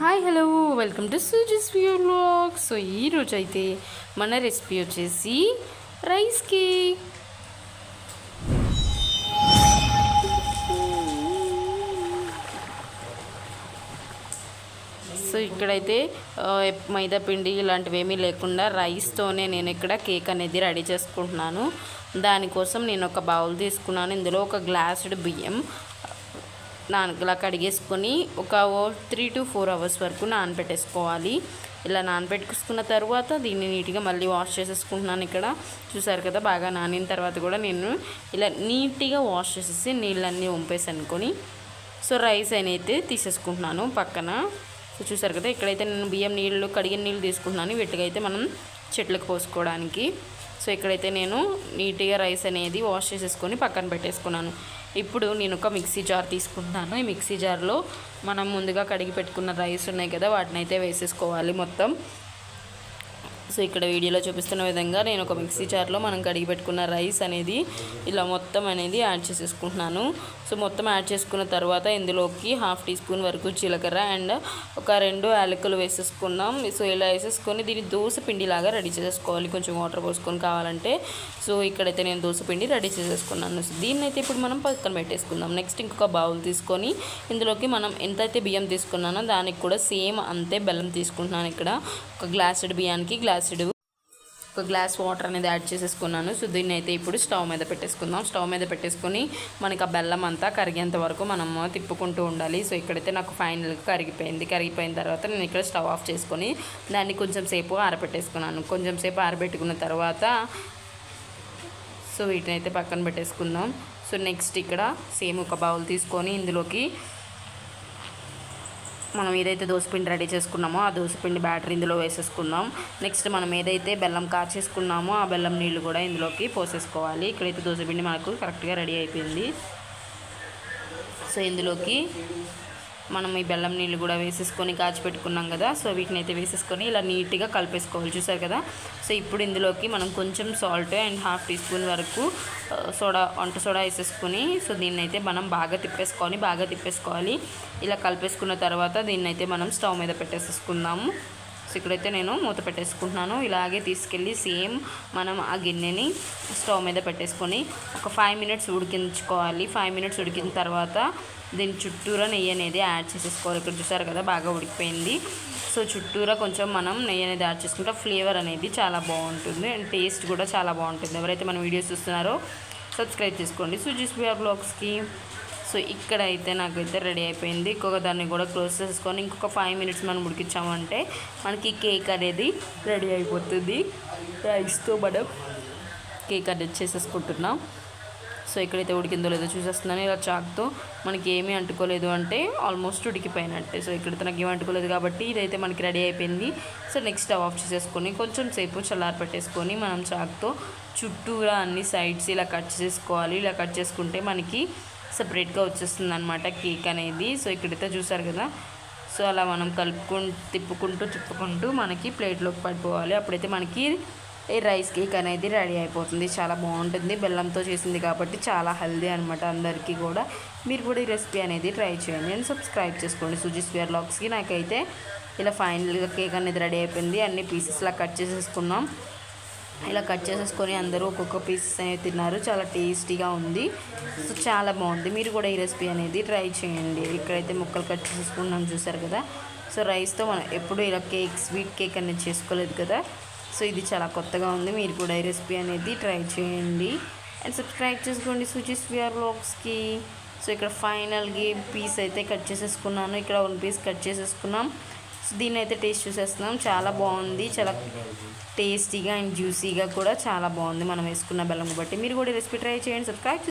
Hi hello. Welcome to Suji's view blog so ఈరోజు అయితే మన రెసిపీ వచ్చేసి రైస్ కేక్. సో ఇక్కడైతే మైదాపిండి మైదా పిండి ఇలాంటివి ఏమీ లేకుండా రైస్తోనే నేను ఇక్కడ కేక్ అనేది రెడీ చేసుకుంటున్నాను. దానికోసం నేను ఒక బౌల్ తీసుకున్నాను. ఇందులో ఒక గ్లాసుడ్ బియ్యం నానకలా కడిగేసుకొని ఒక త్రీ టు ఫోర్ అవర్స్ వరకు నానబెట్టేసుకోవాలి. ఇలా నానబెట్టుకున్న తర్వాత దీన్ని నీట్గా మళ్ళీ వాష్ చేసేసుకుంటున్నాను ఇక్కడ. చూసారు కదా బాగా నానిన తర్వాత కూడా నేను ఇలా నీట్గా వాష్ చేసేసి నీళ్ళన్నీ వంపేసి అనుకొని సో రైస్ అయితే తీసేసుకుంటున్నాను పక్కన. సో చూసారు కదా ఇక్కడైతే నేను బియ్యం నీళ్ళు కడిగిన నీళ్ళు తీసుకుంటున్నాను. వీటికి అయితే మనం చెట్లకు పోసుకోవడానికి. సో ఇక్కడైతే నేను నీట్గా రైస్ అనేది వాష్ చేసేసుకొని పక్కన పెట్టేసుకున్నాను. ఇప్పుడు నేను ఒక మిక్సీ జార్ తీసుకుంటున్నాను ఈ మిక్సీ జార్లో మనం ముందుగా కడిగి పెట్టుకున్న రైస్ ఉన్నాయి కదా వాటిని అయితే వేసేసుకోవాలి మొత్తం. ఇక్కడ వీడియోలో చూపిస్తున్న విధంగా నేను ఒక మిక్సీ జార్లో మనం కడిగి పెట్టుకున్న రైస్ అనేది ఇలా మొత్తం అనేది యాడ్ చేసేసుకుంటున్నాను. సో మొత్తం యాడ్ చేసుకున్న తర్వాత ఇందులోకి హాఫ్ టీ స్పూన్ వరకు జీలకర్ర అండ్ ఒక రెండు యాలకులు వేసేసుకున్నాం సో ఇలా వేసేసుకొని దీన్ని దోశ పిండిలాగా రెడీ చేసేసుకోవాలి. కొంచెం వాటర్ పోసుకొని కావాలంటే. సో ఇక్కడైతే నేను దోశ పిండి రెడీ చేసేసుకున్నాను. సో దీన్ని అయితే ఇప్పుడు మనం పక్కన పెట్టేసుకుందాం. నెక్స్ట్ ఇంకొక బౌల్ తీసుకొని ఇందులోకి మనం ఎంతైతే బియ్యం తీసుకున్నానో దానికి కూడా సేమ్ అంతే బెల్లం తీసుకుంటున్నాను ఇక్కడ. ఒక గ్లాసెడ్ బియ్యానికి గ్లాస్ యాసిడ్ ఒక గ్లాస్ వాటర్ అనేది యాడ్ చేసేసుకున్నాను. సో దీన్ని అయితే ఇప్పుడు స్టవ్ మీద పెట్టేసుకుందాం. స్టవ్ మీద పెట్టేసుకొని మనకి ఆ బెల్లం అంతా కరిగేంత వరకు మనం తిప్పుకుంటూ ఉండాలి. సో ఇక్కడైతే నాకు ఫైనల్గా కరిగిపోయింది. కరిగిపోయిన తర్వాత నేను ఇక్కడ స్టవ్ ఆఫ్ చేసుకొని దాన్ని కొంచెం సేపు ఆరబెట్టేసుకున్నాను. కొంచెం సేపు ఆరబెట్టుకున్న తర్వాత సో వీటిని అయితే పక్కన పెట్టేసుకుందాం. సో నెక్స్ట్ ఇక్కడ సేమ్ ఒక బౌల్ తీసుకొని ఇందులోకి మనం ఏదైతే దోసపిండి రెడీ చేసుకున్నామో ఆ దోసపిండి బ్యాటర్ ఇందులో వేసేసుకుందాం. నెక్స్ట్ మనం ఏదైతే బెల్లం కాచేసుకున్నామో ఆ బెల్లం నీళ్ళు కూడా ఇందులోకి పోసేసుకోవాలి. ఇక్కడైతే దోసపిండి మనకు కరెక్ట్గా రెడీ అయిపోయింది. సో ఇందులోకి మనం ఈ బెల్లం నీళ్ళు కూడా వేసేసుకొని కాచి పెట్టుకున్నాం కదా సో వీటిని అయితే వేసేసుకొని ఇలా నీట్గా కలిపేసుకోవాలి. చూసారు కదా? సో ఇప్పుడు ఇందులోకి మనం కొంచెం salt and half teaspoon వరకు సోడా వంట సోడా వేసేసుకొని సో దీన్ని అయితే మనం బాగా తిప్పేసుకొని బాగా తిప్పేసుకోవాలి. ఇలా కలిపేసుకున్న తర్వాత దీన్ని అయితే మనం స్టవ్ మీద పెట్టేసేసుకుందాము. సో ఇక్కడైతే నేను మూత పెట్టేసుకుంటున్నాను. ఇలాగే తీసుకెళ్ళి సేమ్ మనం ఆ గిన్నెని స్టవ్ మీద పెట్టేసుకొని ఒక ఫైవ్ మినిట్స్ ఉడికించుకోవాలి. ఫైవ్ మినిట్స్ ఉడికిన తర్వాత దీని చుట్టూరా నెయ్యి అనేది యాడ్ చేసేసుకోవాలి. ఇక్కడ చూసారు కదా బాగా ఉడికిపోయింది. సో చుట్టూరా కొంచెం మనం నెయ్యి అనేది యాడ్ చేసుకుంటే ఫ్లేవర్ అనేది చాలా బాగుంటుంది అండ్ టేస్ట్ కూడా చాలా బాగుంటుంది. ఎవరైతే మన వీడియోస్ చూస్తున్నారో సబ్స్క్రైబ్ చేసుకోండి. సుజీస్ బిఆర్ బ్లాగ్స్కి సో ఇక్కడ అయితే నాకైతే రెడీ అయిపోయింది. ఇంకొక దాన్ని కూడా క్లోజ్ చేసుకొని ఇంకొక ఫైవ్ మినిట్స్ మనం ఉడికించామంటే మనకి కేక్ అనేది రెడీ అయిపోతుంది. రైస్తో మనం కేక్ అనేది చేసేసుకుంటున్నాం. సో ఇక్కడైతే ఉడికిందో లేదో చూసేస్తున్నాను ఇలా చాక్తో. మనకి ఏమీ అంటుకోలేదు అంటే ఆల్మోస్ట్ ఉడికిపోయినట్టే. సో ఇక్కడ నాకు ఏమి అంటుకోలేదు కాబట్టి ఇదైతే మనకి రెడీ అయిపోయింది. సో నెక్స్ట్ స్టవ్ ఆఫ్ చేసేసుకొని కొంచెం సేపు చల్లారి పెట్టేసుకొని మనం చాక్తో చుట్టూరా అన్ని సైడ్స్ ఇలా కట్ చేసుకోవాలి. ఇలా కట్ చేసుకుంటే మనకి సపరేట్గా వచ్చేస్తుంది అనమాట కేక్ అనేది. సో ఇక్కడైతే చూసారు కదా. సో అలా మనం కలుపుకుంటూ తిప్పుకుంటూ తిప్పుకుంటూ మనకి ప్లేట్లోకి పడిపోవాలి. అప్పుడైతే మనకి ఈ రైస్ కేక్ అనేది రెడీ అయిపోతుంది. చాలా బాగుంటుంది. బెల్లంతో చేసింది కాబట్టి చాలా హెల్దీ అనమాట అందరికీ కూడా. మీరు కూడా ఈ రెసిపీ అనేది ట్రై చేయండి అండ్ సబ్స్క్రైబ్ చేసుకోండి. సుజిస్ వేర్ లాక్స్కి. నాకైతే ఇలా ఫైనల్గా కేక్ అనేది రెడీ అయిపోయింది. అన్ని పీసెస్లా కట్ చేసేసుకున్నాం. ఇలా కట్ చేసేసుకొని అందరూ ఒక్కొక్క పీసెస్ అనేవి తిన్నారు. చాలా టేస్టీగా ఉంది. సో చాలా బాగుంది. మీరు కూడా ఈ రెసిపీ అనేది ట్రై చేయండి. ఇక్కడైతే ముక్కలు కట్ చేసేసుకున్నాం చూసారు కదా. సో రైస్తో మనం ఎప్పుడు ఇలా కేక్ స్వీట్ కేక్ అనేది చేసుకోలేదు కదా. సో ఇది చాలా కొత్తగా ఉంది. మీరు కూడా ఈ రెసిపీ అనేది ట్రై చేయండి. అండ్ సబ్స్క్రైబ్ చేసుకోండి సుచిస్ విఆర్ బ్లాగ్స్కి. సో ఇక్కడ ఫైనల్గా పీస్ అయితే కట్ చేసేసుకున్నాను. ఇక్కడ వన్ పీస్ కట్ చేసేసుకున్నాం. దీన్ని అయితే టేస్ట్ చూసేస్తున్నాం. చాలా బాగుంది. చాలా టేస్టీగా అండ్ జ్యూసీగా కూడా చాలా బాగుంది. మనం వేసుకున్న బెల్లం బట్టి. మీరు కూడా రెసిపీ ట్రై చేయండి. సబ్స్క్రైబ్